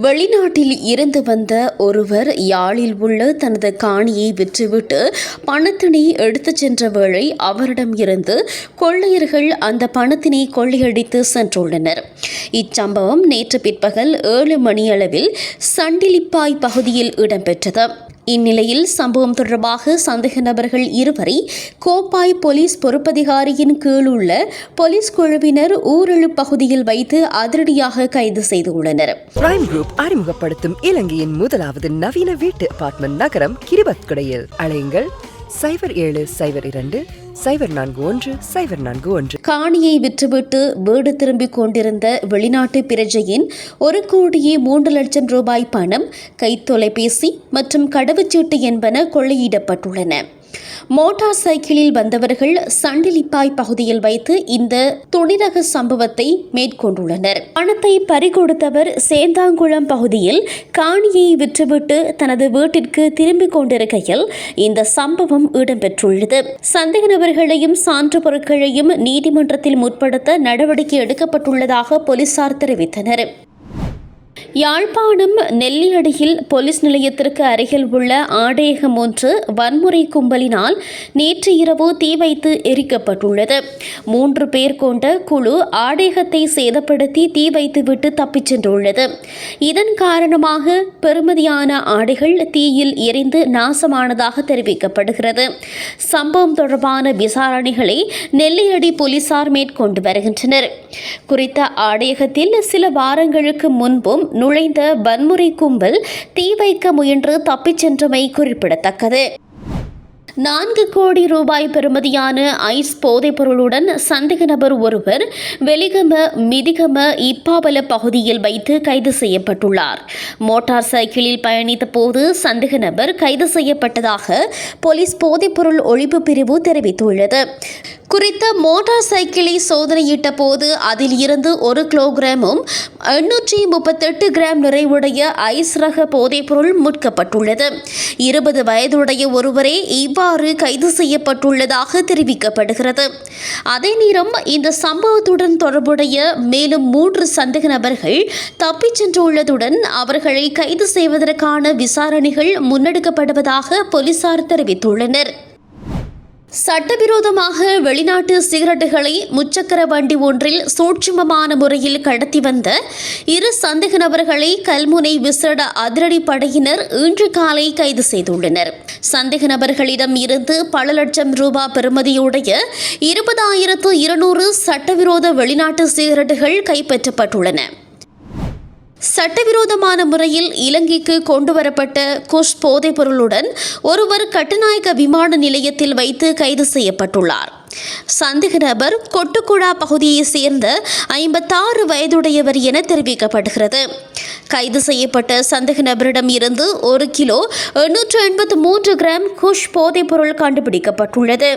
வெளிநாட்டில் இருந்து வந்த ஒருவர் யாழில் உள்ள தனது காணியை விற்றுவிட்டு பணத்தினை எடுத்துச் சென்ற வேளை அவரிடம் இருந்து கொள்ளையர்கள் அந்த பணத்தினை கொள்ளையடித்து சென்றுள்ளனர். இச்சம்பவம் நேற்று பிற்பகல் ஏழு மணியளவில் சண்டிலிப்பாய் பகுதியில் இடம்பெற்றது. இந்நிலையில் சம்பவம் தொடர்பாக சந்தேக நபர்கள் இருவரை கோப்பாய் போலீஸ் பொறுப்பதிகாரியின் கீழ் உள்ள போலீஸ் குழுவினர் ஊரழு பகுதியில் வைத்து அதிரடியாக கைது செய்துள்ளனர். பிரைம் குரூப் அறிமுகப்படுத்தும் இலங்கையின் முதலாவது நவீன வீட்டு அபார்ட்மெண்ட் நகரம் கிரிபத்குடையில். அழையுங்கள் சைபர் ஏழு சைபர் இரண்டு சைபர் நான்கு ஒன்று சைபர் நான்கு ஒன்று. காணியை விற்றுவிட்டு வீடு திரும்பிக் கொண்டிருந்த வெளிநாட்டு பிரஜையின் ஒரு கோடியே மூன்று லட்சம் ரூபாய் பணம் கைத்தொலைபேசி மற்றும் கடவுச்சீட்டு என்பன கொள்ளையிடப்பட்டுள்ளன. மோட்டார் சைக்கிளில் வந்தவர்கள் சண்டிலிப்பாய் பகுதியில் வைத்து இந்த துணிரக சம்பவத்தை மேற்கொண்டுள்ளனர். பணத்தை பறிகொடுத்தவர் சேந்தாங்குளம் பகுதியில் காணியை விற்றுவிட்டு தனது வீட்டிற்கு திரும்பிக் கொண்டிருக்கையில் இந்த சம்பவம் இடம்பெற்றுள்ளது. சந்தேக நபர்களையும் சான்று பொருட்களையும் நீதிமன்றத்தில் முற்படுத்த நடவடிக்கை எடுக்கப்பட்டுள்ளதாக போலீசார் தெரிவித்தனர். யாழ்ப்பாணம் நெல்லியடியில் போலீஸ் நிலையத்திற்கு அருகில் உள்ள ஆடேகம் ஒன்று வன்முறை கும்பலினால் நேற்று இரவு தீ வைத்து எரிக்கப்பட்டுள்ளது. மூன்று பேர் கொண்ட குழு ஆடேகத்தை சேதப்படுத்தி தீ வைத்துவிட்டு தப்பிச் சென்றுள்ளது. இதன் காரணமாக பெறுமதியான ஆடைகள் தீயில் எரிந்து நாசமானதாக தெரிவிக்கப்படுகிறது. சம்பவம் தொடர்பான விசாரணைகளை நெல்லியடி போலீசார் மேற்கொண்டு வருகின்றனர். குறித்த ஆடையகத்தில் சில வாரங்களுக்கு முன்பும் நுழைந்த வன்முறை கும்பல் தீ வைக்க முயன்று தப்பிச் சென்றமை குறிப்பிடத்தக்கது. நான்கு கோடி ரூபாய் பெறுமதியான ஐஸ் போதைப் பொருளுடன் சந்தேக நபர் ஒருவர் வெலிகம மிதிகம இப்பாவல பகுதியில் வைத்து கைது செய்யப்பட்டுள்ளார். மோட்டார் சைக்கிளில் பயணித்த போது சந்தேக நபர் கைது செய்யப்பட்டதாக போலீஸ் போதைப்பொருள் ஒழிப்பு பிரிவு தெரிவித்துள்ளது. குறித்த மோட்டார் சைக்கிளை சோதனையிட்ட போது அதில் இருந்து ஒரு கிலோகிராமும் எண்ணூற்றி முப்பத்தெட்டு கிராம் நிறைவுடைய ஐஸ் ரக போதைப்பொருள் முட்கப்பட்டுள்ளது. இருபது வயதுடைய ஒருவரே இவ்வாறு கைது செய்யப்பட்டுள்ளதாக தெரிவிக்கப்படுகிறது. அதே நேரம் இந்த சம்பவத்துடன் தொடர்புடைய மேலும் மூன்று சந்தேக நபர்கள் தப்பிச் சென்றுள்ளதுடன் அவர்களை கைது செய்வதற்கான விசாரணைகள் முன்னெடுக்கப்படுவதாக போலீசார் தெரிவித்துள்ளனர். சட்டவிரோதமாக வெளிநாட்டு சிகரெட்டுகளை முச்சக்கர வண்டி ஒன்றில் சூட்சுமமான முறையில் கடத்தி வந்த இரு சந்தேக நபர்களை கல்முனை விசேட அதிரடி படையினர் இன்று காலை கைது செய்துள்ளனர். சந்தேக நபர்களிடம் இருந்து பல லட்சம் ரூபாய் பெறுமதியுடைய இருபதாயிரத்து இருநூறு சட்டவிரோத வெளிநாட்டு சிகரெட்டுகள் கைப்பற்றப்பட்டுள்ளன. சட்டவிரோதமான முறையில் இலங்கைக்கு கொண்டுவரப்பட்ட குஷ் போதைப் பொருளுடன் ஒருவர் கட்டுநாயக்க விமான நிலையத்தில் வைத்து கைது செய்யப்பட்டுள்ளார். சந்தேக நபர் கொட்டுக்குழா பகுதியைச் சேர்ந்த ஐம்பத்தாறு வயதுடையவர் என தெரிவிக்கப்படுகிறது. கைது செய்யப்பட்ட சந்தேக நபரிடம் இருந்து ஒரு கிலோ எண்ணூற்று எண்பத்து மூன்று கிராம் குஷ் போதைப் பொருள் கண்டுபிடிக்கப்பட்டுள்ளது.